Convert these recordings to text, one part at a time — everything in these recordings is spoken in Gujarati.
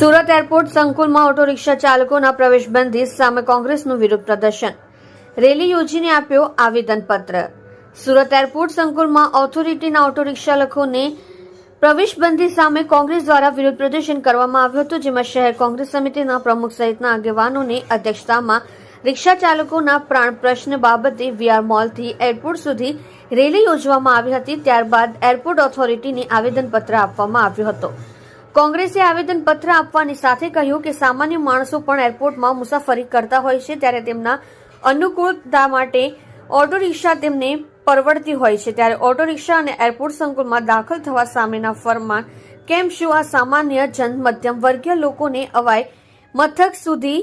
સુરત એરપોર્ટ સંકુલમાં ઓટો રિક્ષા ચાલકોના પ્રવેશબંધી સામે કોંગ્રેસનું વિરોધ પ્રદર્શન. રેલી યોજીને આપ્યો આવેદનપત્ર. સુરત એરપોર્ટ સંકુલમાં ઓથોરિટીના ઓટો રિક્ષાલકોને પ્રવેશબંધી સામે કોંગ્રેસ દ્વારા વિરોધ પ્રદર્શન કરવામાં આવ્યું હતું, જેમાં શહેર કોંગ્રેસ સમિતિના પ્રમુખ સહિતના આગેવાનોની અધ્યક્ષતામાં રિક્ષા ચાલકોના પ્રાણ પ્રશ્ન બાબતે વીઆર મોલથી એરપોર્ટ સુધી રેલી યોજવામાં આવી હતી. ત્યારબાદ એરપોર્ટ ઓથોરિટીને આવેદનપત્ર આપવામાં આવ્યું હતું. કોંગ્રેસે આવેદનપત્ર આપવાની સાથે કહ્યું કે સામાન્ય માણસો પણ એરપોર્ટમાં મુસાફરી કરતા હોય છે, ત્યારે તેમના અનુકૂળતા માટે ઓટો રિક્ષા તેમને પરવડતી હોય છે. ત્યારે ઓટો રિક્ષા અને એરપોર્ટ સંકુલમાં દાખલ થવા સામેના ફરમાન, કેમ શું આ સામાન્ય જન મધ્યમ વર્ગીય લોકોને અવાય? મથક સુધી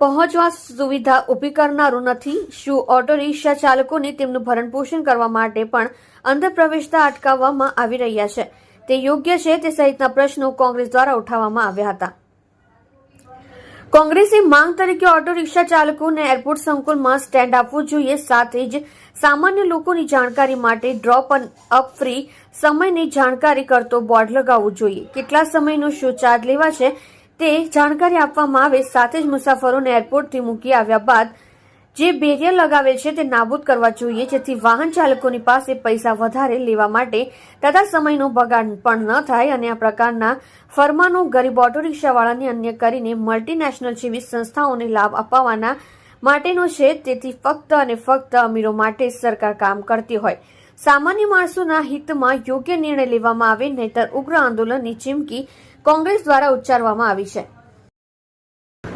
પહોંચવા સુવિધા ઊભી કરનારું નથી. શું ઓટો રિક્ષા ચાલકોને તેમનું ભરણ પોષણ કરવા માટે પણ અંદર પ્રવેશતા અટકાવવામાં આવી રહ્યા છે? તે યોગ્ય છે તે સહિતના પ્રશ્નો કોંગ્રેસ દ્વારા ઉઠાવવામાં આવ્યા હતા. કોંગ્રેસની માંગ તરીકે ઓટો રિક્ષા ચાલકોને એરપોર્ટ સંકુલમાં સ્ટેન્ડ આપવું જોઈએ, સાથે જ સામાન્ય લોકોની જાણકારી માટે ડ્રોપ અપ ફ્રી સમયની જાણકારી કરતો બોર્ડ લગાવવું જોઈએ. કેટલા સમયનો શું ચાર્જ લેવા છે તે જાણકારી આપવામાં આવે, સાથે જ મુસાફરોને એરપોર્ટથી મૂકી આવ્યા બાદ જે બેરિયર લગાવેલ છે તે નાબૂદ કરવા જોઈએ, જેથી વાહન ચાલકોની પાસે પૈસા વધારે લેવા માટે તથા સમયનો બગાડ પણ ન થાય અને આ પ્રકારના ફરમાનો ગરીબ ઓટો રિક્ષાવાળાને અન્ય કરીને મલ્ટીનેશનલ જેવી સંસ્થાઓને લાભ અપાવવાના માટેનો છે. તેથી ફક્ત અને ફક્ત અમીરો માટે સરકાર કામ કરતી હોય. સામાન્ય માણસોના હિતમાં યોગ્ય નિર્ણય લેવામાં આવે, નહીતર ઉગ્ર આંદોલનની ચીમકી કોંગ્રેસ દ્વારા ઉચ્ચારવામાં આવી છે.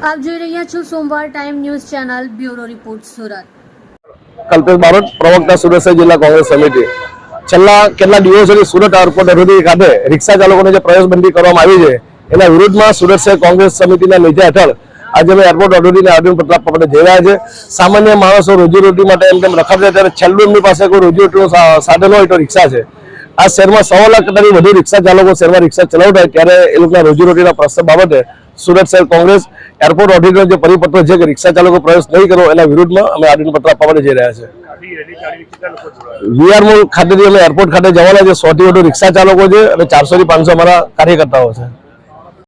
આપ જોઈ રહ્યા છો સોમવાર time news channel bureau report Surat. Kalpesh Barot, પ્રવક્તા સુરત જિલ્લા કોંગ્રેસ સમિતિ. છેલ્લા કેટલા દિવસોથી સુરત એરપોર્ટ અધિકારી ખાતે રિક્ષા ચાલકોને જે પ્રવેશબંધી કરવામાં આવી છે, એના વિરુદ્ધમાં સુરત શહેર કોંગ્રેસ સમિતિના નેજા હેઠળ આજે અમે એરપોર્ટ ઓથોરિટીને આવેદનપત્ર પ્રતાપ પટેલ જઈ રહ્યા છે સામાન્ય માણસો રોજીરોટી માટે એમ તેમ રખડતા ત્યારે છેલ્લું એમની પાસે કોઈ રોજીરોટીનું સાધન હોય તો રિક્ષા છે. આ શહેરમાં સવા લાખ કરતાંથી વધુ રિક્ષા ચાલકો શહેરમાં રિક્ષા ચલાવતા ત્યારે એ લોકોના રોજીરોટીના પ્રશ્ન બાબતે સુરત શહેર કોંગ્રેસ એરપોર્ટ ઓથોરિટીનો જે પરિપત્ર છે કે રિક્ષા ચાલકો પ્રવેશ નહીં કરો એના વિરુદ્ધમાં અમે આવેદનપત્ર આપવા માટે જઈ રહ્યા છે. વીઆર મોલ ખાતેથી અમે એરપોર્ટ ખાતે જવાના છે. સો થી વધુ રિક્ષા ચાલકો છે અને ચારસો થી પાંચસો અમારા કાર્યકર્તાઓ છે.